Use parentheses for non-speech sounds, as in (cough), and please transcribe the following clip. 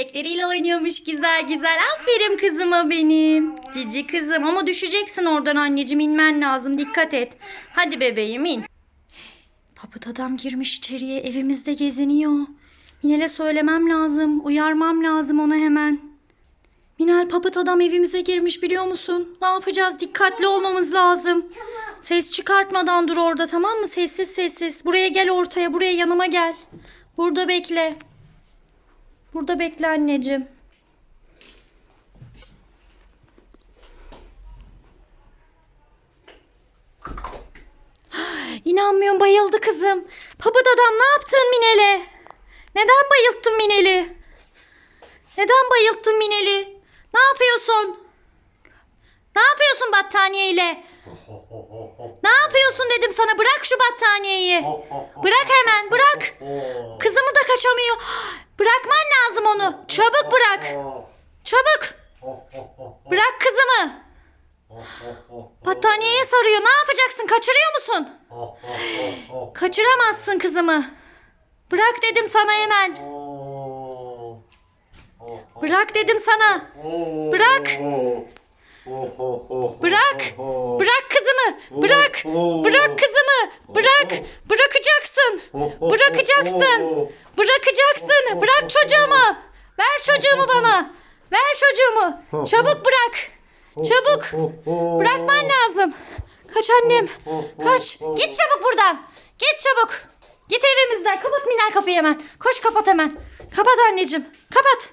Bebekleriyle oynuyormuş güzel güzel. Aferin kızıma benim. Cici kızım ama düşeceksin oradan anneciğim inmen lazım dikkat et. Hadi bebeğim in. Papıt adam girmiş içeriye evimizde geziniyor. Minel'e söylemem lazım. Uyarmam lazım ona hemen. Minel papıt adam evimize girmiş biliyor musun? Ne yapacağız? Dikkatli olmamız lazım. Ses çıkartmadan dur orada tamam mı? Sessiz sessiz. Buraya gel ortaya. Buraya yanıma gel. Burada bekle. Burada bekle anneciğim. (gasps) İnanmıyorum bayıldı kızım. Papıt adam ne yaptın Minel'e? Neden bayılttın Minel'i? Neden bayılttın Minel'i? Ne yapıyorsun? Ne yapıyorsun battaniyeyle? (laughs) Ne yapıyorsun dedim sana bırak şu battaniyeyi. (laughs) Bırak hemen bırak. (laughs) Kızımı da kaçamıyor. (gasps) Bırakman lazım onu. Çabuk bırak. Çabuk. Bırak kızımı. Battaniyeye sarıyor. Ne yapacaksın? Kaçırıyor musun? Kaçıramazsın kızımı. Bırak dedim sana hemen. Bırak dedim sana. Bırak. Bırak. Bırak kızımı. Bırak. Bırak kızımı. Bırak. Bırakacaksın. Bırakacaksın. Bırakacaksın. Bırak çocuğumu. Ver çocuğumu bana. Ver çocuğumu. Çabuk bırak. Çabuk. Bırakman lazım. Kaç annem. Kaç. Git çabuk buradan. Git çabuk. Git evimizden. Kapat Minel kapıyı hemen. Koş kapat hemen. Kapat anneciğim. Kapat.